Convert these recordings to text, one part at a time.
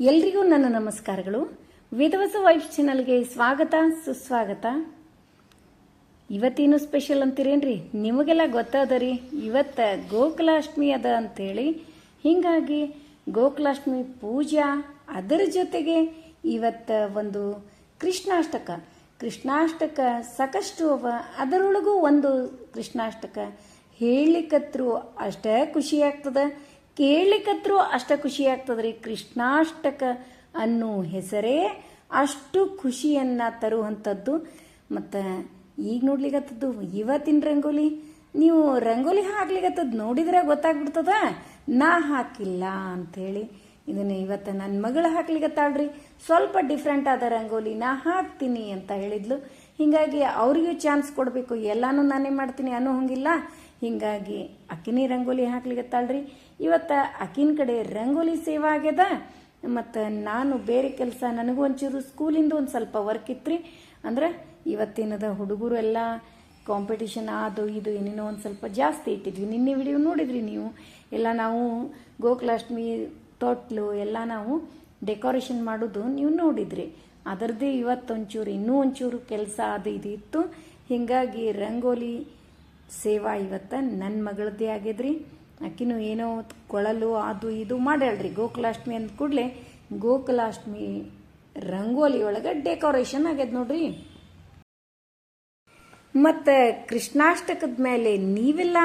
ಎಲ್ರಿಗೂ ನನ್ನ ನಮಸ್ಕಾರಗಳು. ವೇದವಸ ವೈಫ್ ಚಾನಲ್ಗೆ ಸ್ವಾಗತ, ಸುಸ್ವಾಗತ. ಇವತ್ತೇನು ಸ್ಪೆಷಲ್ ಅಂತೀರೇನ್ರಿ? ನಿಮಗೆಲ್ಲ ಗೊತ್ತಾದ ರೀ, ಇವತ್ತ ಗೋಕುಲಾಷ್ಟಮಿ ಅದ ಅಂತೇಳಿ. ಹೀಗಾಗಿ ಗೋಕುಲಾಷ್ಟಮಿ ಪೂಜಾ, ಅದರ ಜೊತೆಗೆ ಇವತ್ತ ಒಂದು ಕೃಷ್ಣಾಷ್ಟಕ. ಕೃಷ್ಣಾಷ್ಟಕ ಸಾಕಷ್ಟು ಅವ, ಅದರೊಳಗೂ ಒಂದು ಕೃಷ್ಣಾಷ್ಟಕ. ಹೇಳಿಕತ್ರು ಅಷ್ಟೇ ಖುಷಿ ಆಗ್ತದ. ಕೇಳಲಿಕ್ಕತ್ರು ಅಷ್ಟ ಖುಷಿ ಆಗ್ತದ್ರಿ. ಕೃಷ್ಣಾಷ್ಟಕ ಅನ್ನೋ ಹೆಸರೇ ಅಷ್ಟು ಖುಷಿಯನ್ನ ತರುವಂಥದ್ದು. ಮತ್ತು ಈಗ ನೋಡ್ಲಿಕ್ಕತ್ತದ್ದು ಇವತ್ತಿನ ರಂಗೋಲಿ. ನೀವು ರಂಗೋಲಿ ಹಾಕ್ಲಿಕ್ಕತ್ತದ್ದು ನೋಡಿದ್ರೆ ಗೊತ್ತಾಗ್ಬಿಡ್ತದ? ನಾ ಹಾಕಿಲ್ಲ ಅಂಥೇಳಿ ಇದನ್ನು ಇವತ್ತು ನನ್ನ ಮಗಳು ಹಾಕ್ಲಿಕ್ಕತ್ತಾಳ್ರಿ ಸ್ವಲ್ಪ ಡಿಫ್ರೆಂಟ್ ಆದ ರಂಗೋಲಿ ನಾ ಹಾಕ್ತೀನಿ ಅಂತ ಹೇಳಿದ್ಲು. ಹೀಗಾಗಿ ಅವರಿಗೂ ಚಾನ್ಸ್ ಕೊಡಬೇಕು. ಎಲ್ಲಾನು ನಾನೇ ಮಾಡ್ತೀನಿ ಅನ್ನೋ ಹಂಗಿಲ್ಲ. ಹಿಂಗಾಗಿ ಅಕ್ಕಿನಿ ರಂಗೋಲಿ ಹಾಕ್ಲಿಗತ್ತಾಳ್ರಿ ಇವತ್ತು ಅಕ್ಕಿನ ಕಡೆ ರಂಗೋಲಿ ಸೇವಾ ಆಗ್ಯದ. ಮತ್ತು ನಾನು ಬೇರೆ ಕೆಲಸ ನನಗೂ ಒಂಚೂರು ಸ್ಕೂಲಿಂದ ಒಂದು ಸ್ವಲ್ಪ ವರ್ಕ್ ಇತ್ತು ರೀ ಅಂದ್ರೆ ಇವತ್ತಿನದ ಹುಡುಗರು ಎಲ್ಲ ಕಾಂಪಿಟಿಷನ್ ಅದು ಇದು ಏನೇನೋ ಒಂದು ಸ್ವಲ್ಪ ಜಾಸ್ತಿ ಇಟ್ಟಿದ್ವಿ. ನಿನ್ನೆ ವಿಡಿಯೋ ನೋಡಿದ್ರಿ ನೀವು? ಎಲ್ಲ ನಾವು ಗೋಕುಲಾಷ್ಟಮಿ, ತೊಟ್ಲು ಎಲ್ಲ ನಾವು ಡೆಕೋರೇಷನ್ ಮಾಡೋದು ನೀವು ನೋಡಿದ್ರಿ. ಅದರದ್ದೇ ಇವತ್ತೊಂಚೂರು ಇನ್ನೂ ಒಂಚೂರು ಕೆಲಸ ಅದು ಇದು ಇತ್ತು. ಹೀಗಾಗಿ ರಂಗೋಲಿ ಸೇವಾ ಇವತ್ತ ನನ್ನ ಮಗಳದ್ದೇ ಆಗ್ಯದ್ರಿ ಆಕಿನೂ ಏನೋ ಕೊಳಲು ಅದು ಇದು ಮಾಡ್ಯಾಳ್ರಿ. ಗೋಕುಲಾಷ್ಟಮಿ ಅಂದ ಕೂಡಲೇ ಗೋಕುಲಾಷ್ಟಮಿ ರಂಗೋಲಿ ಒಳಗೆ ಡೆಕೋರೇಷನ್ ಆಗ್ಯದ ನೋಡ್ರಿ. ಮತ್ತು ಕೃಷ್ಣಾಷ್ಟಕದ ಮೇಲೆ ನೀವೆಲ್ಲ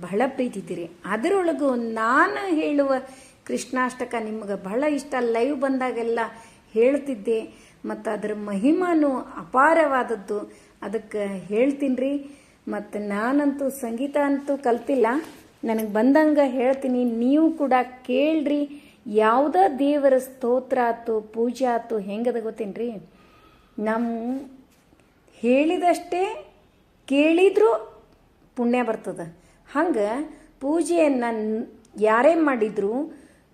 ಬಹಳ ಪ್ರೀತಿದ್ದೀರಿ ಅದರೊಳಗೂ ನಾನು ಹೇಳುವ ಕೃಷ್ಣಾಷ್ಟಕ ನಿಮಗೆ ಬಹಳ ಇಷ್ಟ. ಲೈವ್ ಬಂದಾಗೆಲ್ಲ ಹೇಳ್ತಿದ್ದೆ. ಮತ್ತು ಅದರ ಮಹಿಮಾನು ಅಪಾರವಾದದ್ದು. ಅದಕ್ಕೆ ಹೇಳ್ತೀನಿ ರೀ ಮತ್ತು ನಾನಂತೂ ಸಂಗೀತ ಅಂತೂ ಕಲ್ತಿಲ್ಲ. ನನಗೆ ಬಂದಂಗೆ ಹೇಳ್ತೀನಿ, ನೀವು ಕೂಡ ಕೇಳ್ರಿ, ಯಾವುದೇ ದೇವರ ಸ್ತೋತ್ರ ಆಯ್ತು ಪೂಜೆ ಆಯ್ತು ಹೆಂಗದ ಗೊತ್ತೇನ್ರಿ? ನಮ್ಮ ಹೇಳಿದಷ್ಟೇ ಕೇಳಿದ್ರೂ ಪುಣ್ಯ ಬರ್ತದ. ಹಂಗೆ ಪೂಜೆಯನ್ನು ಯಾರೇ ಮಾಡಿದ್ರು,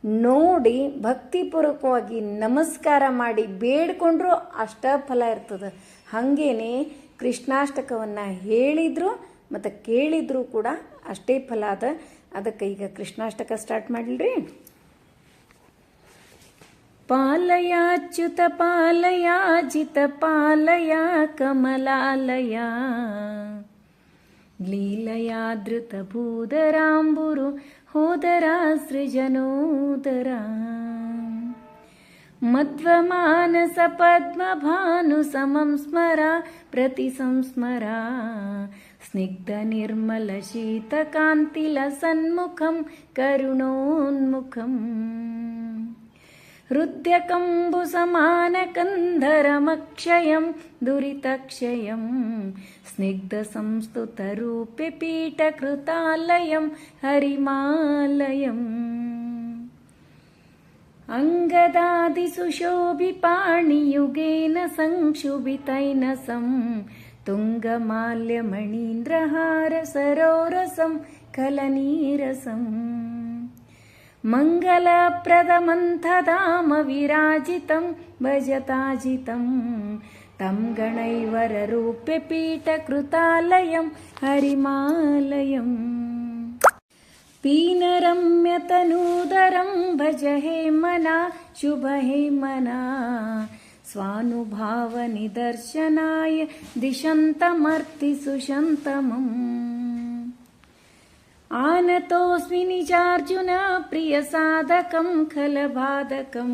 ನೋಡಿ ಭಕ್ತಿಪೂರ್ವಕವಾಗಿ ನಮಸ್ಕಾರ ಮಾಡಿ ಬೇಡ್ಕೊಂಡ್ರೂ ಅಷ್ಟ ಫಲ ಇರ್ತದೆ. ಹಾಗೇನೆ ಕೃಷ್ಣಾಷ್ಟಕವನ್ನು ಹೇಳಿದ್ರು ಮತ್ತು ಕೇಳಿದ್ರು ಕೂಡ ಅಷ್ಟೇ ಫಲ ಅದ. ಅದಕ್ಕೆ ಈಗ ಕೃಷ್ಣಾಷ್ಟಕ ಸ್ಟಾರ್ಟ್ ಮಾಡಲ್ರಿ? ಪಾಲಯಾಚ್ಯುತ ಪಾಲಯಾಜಿತ ಪಾಲಯ ಕಮಲಾಲಯ. ಲೀಲಯಾದೃತ ಭೂದರಾಂಬುರು ಹೋದರ ಸೃಜನೋದರ. मध्वमानसपद्मभानुसमं स्मरा प्रतिसंस्मरा स्निग्धनिर्मलशीतकान्तिलसन्मुखं करुणोन्मुखम् हृद्यकम्बुसमानकन्धरमक्षयं दुरितक्षयं स्निग्धसंस्तुतरूप्यपीठकृतालयं हरिमालयम् अङ्गदादिसुशोभिपाणियुगेन संक्षुभितैन सं तुङ्गमाल्यमणीन्द्रहारसरोरसं कलनीरसम् मङ्गलप्रद भजताजितं तं गणैव्यपीठकृतालयं हरिमालयम्। पीनरम्यतनूदरं भज हे मना शुभ हे मना स्वानुभावनिदर्शनाय दिशन्तमर्ति सुशन्तमम् आनतोऽस्मि निजार्जुन प्रियसाधकं खलबाधकं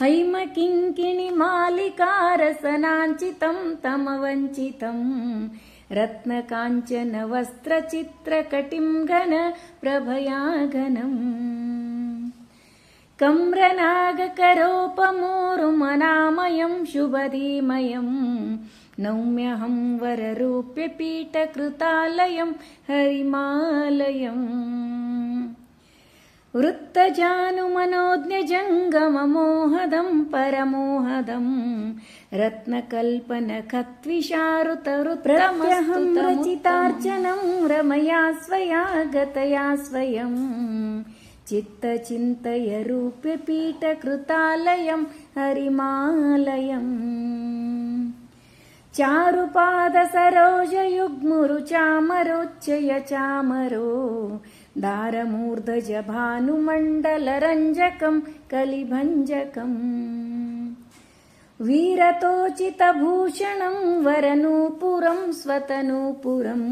हैमकिङ्किणिमालिकारसनाञ्चितं घन प्रभयाघनम् कम्रनागकरोपमोरुमनामयं शुभधीमयम् नौम्यहं वररूप्यपीठकृतालयं हरिमालयम्। वृत्तजानुमनोज्ञजङ्गममोहदं परमोहदं रत्नकल्पनखत्विषारुतरुत्रमहं रचितार्चनं रमया स्वया गतया स्वयम् चित्तचिन्तय रूप्यपीठकृतालयं हरिमालयम् चारुपाद सरोजयुग्मुरु चामरोच्चय चामरो दारमूर्धज भानुमण्डलरञ्जकं कलिभञ्जकम् वीरतोचितभूषणं वरनूपुरं स्वतनूपुरं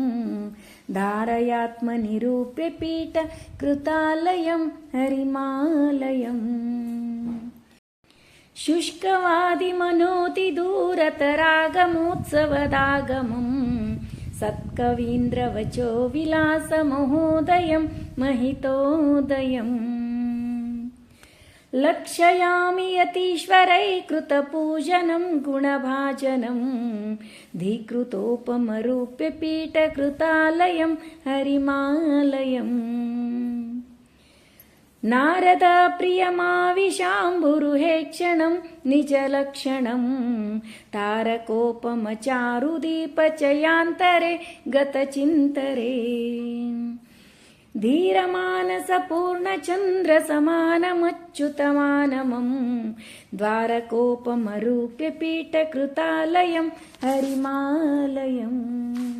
धारयात्मनिरूप्य पीठ कृतालयं हरिमालयम् शुष्कवादिमनोति दूरतरागमोत्सवदागमम् सत्कवीन्द्रवचो विलासमहोदयं महितोदयम् लक्षयामि यतीश्वरैकृतपूजनं गुणभाजनं धीकृतोपमरूप्य पीठकृतालयं हरिमालयम् नारद प्रियमाविशाम्बुरुहे क्षणं निजलक्षणं। तारकोपमचारुदीपचयान्तरे गतचिन्तरे। धीरमानसपूर्णचन्द्रसमानमच्युतमानमम् द्वारकोपमरूप्य पीठकृतालयं हरिमालयम्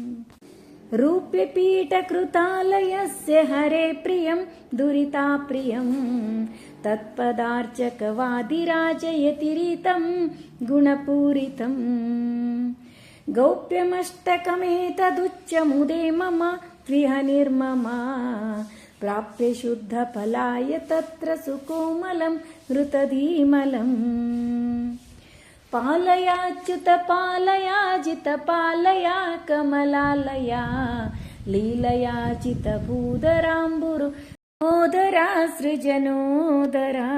रूप्यपीठकृतालयस्य हरे प्रियं दुरिताप्रियं तत्पदार्चकवादिराजयतिरितं गुणपूरितम् गौप्यमष्टकमेतदुच्चमुदे मम त्विह निर्ममा प्राप्य शुद्धफलाय तत्र सुकोमलं हृतधीमलम् पालयाच्युत पालयाजित पालया कमलालया लीलयाचितभूधराम्बुरु ओदरा सृजनोदरा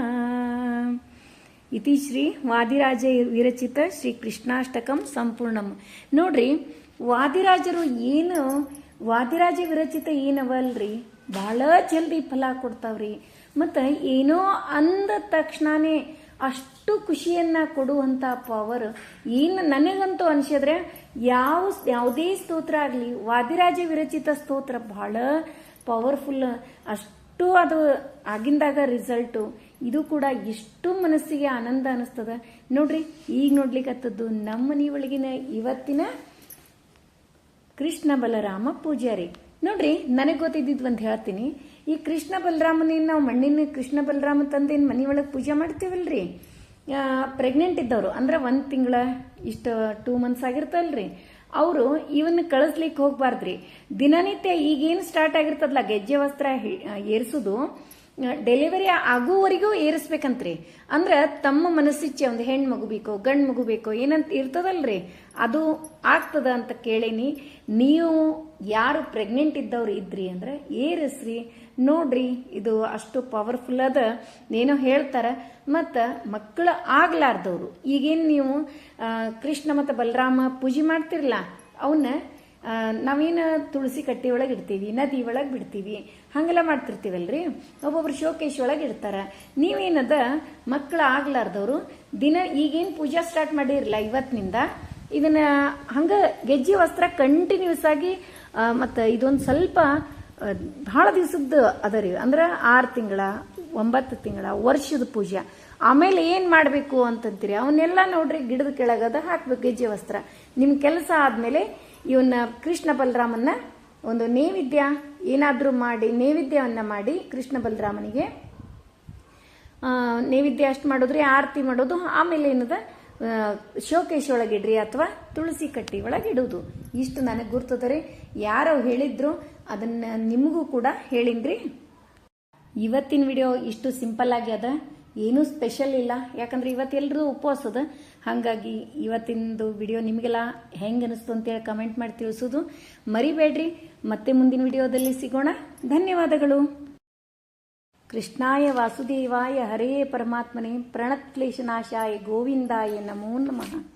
ಇತಿ ಶ್ರೀ ವಾದಿರಾಜ ವಿರಚಿತ ಶ್ರೀ ಕೃಷ್ಣಾಷ್ಟಕಂ ಸಂಪೂರ್ಣಂ ನೋಡ್ರಿ ವಾದಿರಾಜರು ಏನು ವಾದಿರಾಜ ವಿರಚಿತ ಏನವಲ್ರಿ ಬಹಳ ಜಲ್ದಿ ಫಲ ಕೊಡ್ತಾವ್ರಿ ಮತ್ತು ಏನೋ ಅಂದ ತಕ್ಷಣನೇ ಅಷ್ಟು ಖುಷಿಯನ್ನ ಕೊಡುವಂಥ ಪವರ್ ಏನು ನನಗಂತೂ ಅನ್ಸಿದ್ರೆ ಯಾವ ಯಾವುದೇ ಸ್ತೋತ್ರ ಆಗಲಿ ವಾದಿರಾಜ ವಿರಚಿತ ಸ್ತೋತ್ರ ಬಹಳ ಪವರ್ಫುಲ್ ಅಷ್ಟು ಅದು ಆಗಿಂದಾಗ ರಿಸಲ್ಟು ಇದು ಕೂಡ ಎಷ್ಟು ಮನಸ್ಸಿಗೆ ಆನಂದ ಅನಿಸ್ತದ. ನೋಡ್ರಿ, ಈಗ ನೋಡ್ಲಿಕ್ಕತ್ತದ್ದು ನಮ್ಮ ಮನೆ ಒಳಗಿನ ಇವತ್ತಿನ ಕೃಷ್ಣ ಬಲರಾಮ ಪೂಜಾರಿ ನೋಡ್ರಿ, ನನಗೆ ಗೊತ್ತಿದ್ದಿದ್ದು ಒಂದು ಹೇಳ್ತೀನಿ. ಈ ಕೃಷ್ಣ ಬಲರಾಮನೇನು ನಾವು ಮಣ್ಣಿನ ಕೃಷ್ಣ ಬಲರಾಮ ತಂದೇನು ಮನೆಯೊಳಗೆ ಪೂಜೆ ಮಾಡ್ತೀವಲ್ರಿ? ಪ್ರೆಗ್ನೆಂಟ್ ಇದ್ದವರು. ಅಂದ್ರೆ ಒಂದು ತಿಂಗಳ ಇಷ್ಟು ಟೂ ಮಂತ್ಸ್ ಆಗಿರ್ತಲ್ರಿ. ಅವರು ಇವನ್ನ ಕಳಿಸ್ಲಿಕ್ಕೆ ಹೋಗ್ಬಾರ್ದ್ರಿ. ದಿನನಿತ್ಯ ಈಗೇನು ಸ್ಟಾರ್ಟ್ ಆಗಿರ್ತದಲ್ಲ ಗೆಜ್ಜೆ ವಸ್ತ್ರ ಏರಿಸೋದು ಡೆಲಿವರಿ ಆಗುವವರೆಗೂ ಏರಿಸ್ಬೇಕಂತ್ರಿ. ಅಂದ್ರೆ ತಮ್ಮ ಮನಸ್ಸಿಚ್ಛೆ ಒಂದು ಹೆಣ್ಣು ಮಗು ಬೇಕೋ ಗಂಡು ಮಗು ಬೇಕೋ ಏನಂತ ಇರ್ತದಲ್ರಿ. ಅದು ಆಗ್ತದ ಅಂತ ಕೇಳೀನಿ. ನೀವು ಯಾರು ಪ್ರೆಗ್ನೆಂಟ್ ಇದ್ದವ್ರು ಇದ್ರಿ ಅಂದ್ರೆ ಏರಿಸ್ರಿ. ನೋಡ್ರಿ, ಇದು ಅಷ್ಟು ಪವರ್ಫುಲ್ ಅದ. ಏನೋ ಹೇಳ್ತಾರ, ಮತ್ತು ಮಕ್ಕಳು ಆಗ್ಲಾರ್ದವ್ರು. ಈಗೇನು ನೀವು ಕೃಷ್ಣ ಮತ್ತು ಬಲರಾಮ ಪೂಜೆ ಮಾಡ್ತಿರಲ್ಲ ಅವನ್ನ ನಾವೇನು ತುಳಸಿ ಕಟ್ಟಿ ಒಳಗೆ ಇಡ್ತೀವಿ, ನದಿ ಒಳಗೆ ಬಿಡ್ತೀವಿ, ಹಂಗೆಲ್ಲ ಮಾಡ್ತಿರ್ತೀವಲ್ರಿ? ಒಬ್ಬೊಬ್ರು ಶೋಕೇಶ್ ಒಳಗೆ ಇಡ್ತಾರೆ. ನೀವೇನದ, ಮಕ್ಕಳು ಆಗ್ಲಾರ್ದವ್ರು, ದಿನ ಈಗೇನು ಪೂಜಾ ಸ್ಟಾರ್ಟ್ ಮಾಡಿರಲ್ಲ ಇವತ್ತಿನಿಂದ? ಇದನ್ನ ಹಂಗ ಗೆಜ್ಜೆ ವಸ್ತ್ರ ಕಂಟಿನ್ಯೂಸ್ ಆಗಿ ಮತ್ತು ಇದೊಂದು ಸ್ವಲ್ಪ ಬಹಳ ದಿವಸದ್ದು ಅದ ರೀ. ಅಂದ್ರೆ ಆರು ತಿಂಗಳ, ಒಂಬತ್ತು ತಿಂಗಳ, ವರ್ಷದ ಪೂಜೆ. ಆಮೇಲೆ ಏನು ಮಾಡಬೇಕು ಅಂತಂತೀರಿ? ಅವನ್ನೆಲ್ಲ ನೋಡ್ರಿ ಗಿಡದ ಕೆಳಗದ ಹಾಕ್ಬೇಕು, ಗೆಜ್ಜೆ ವಸ್ತ್ರ. ನಿಮ್ಮ ಕೆಲಸ ಆದಮೇಲೆ ಇವನ್ನ ಕೃಷ್ಣ ಬಲರಾಮನ್ನ ಒಂದು ನೈವೇದ್ಯ ಏನಾದರೂ ಮಾಡಿ, ನೈವೇದ್ಯವನ್ನು ಮಾಡಿ ಕೃಷ್ಣ ಬಲರಾಮನಿಗೆ ನೈವೇದ್ಯ ಅಷ್ಟು ಮಾಡೋದ್ರಿ, ಆರತಿ ಮಾಡೋದು. ಆಮೇಲೆ ಏನದ? ಶೋಕೇಶ್ ಒಳಗಿಡ್ರಿ ಅಥವಾ ತುಳಸಿ ಕಟ್ಟಿ ಒಳಗೆ ಇಡೋದು. ಇಷ್ಟು ನನಗೆ ಗುರ್ತದರಿ ಯಾರೋ ಹೇಳಿದ್ರು ಅದನ್ನ ನಿಮಗೂ ಕೂಡ ಹೇಳಿನ್ರಿ ಇವತ್ತಿನ ವಿಡಿಯೋ ಇಷ್ಟು ಸಿಂಪಲ್ ಆಗಿ ಅದ. ಏನೂ ಸ್ಪೆಷಲ್ ಇಲ್ಲ. ಯಾಕಂದ್ರೆ ಇವತ್ತು ಇವತ್ತೆಲ್ಲರೂ ಉಪವಾಸದ ಹಾಗಾಗಿ ಇವತ್ತಿನದು ವಿಡಿಯೋ ನಿಮಗೆಲ್ಲ ಹೆಂಗೆ ಅನಿಸ್ತು ಅಂತೇಳಿ ಕಮೆಂಟ್ ಮಾಡಿ ತಿಳಿಸೋದು. ಮರಿಬೇಡ್ರಿ. ಮತ್ತೆ ಮುಂದಿನ ವಿಡಿಯೋದಲ್ಲಿ ಸಿಗೋಣ. ಧನ್ಯವಾದಗಳು. ಕೃಷ್ಣಾಯ ವಾಸುದೇವಾಯ ಹರೇ ಪರಮಾತ್ಮನೇ. ಪ್ರಣತ್ಕ್ಲೇಶನಾಶಾಯ ಗೋವಿಂದಾಯ ನಮೋ ನಮಃ.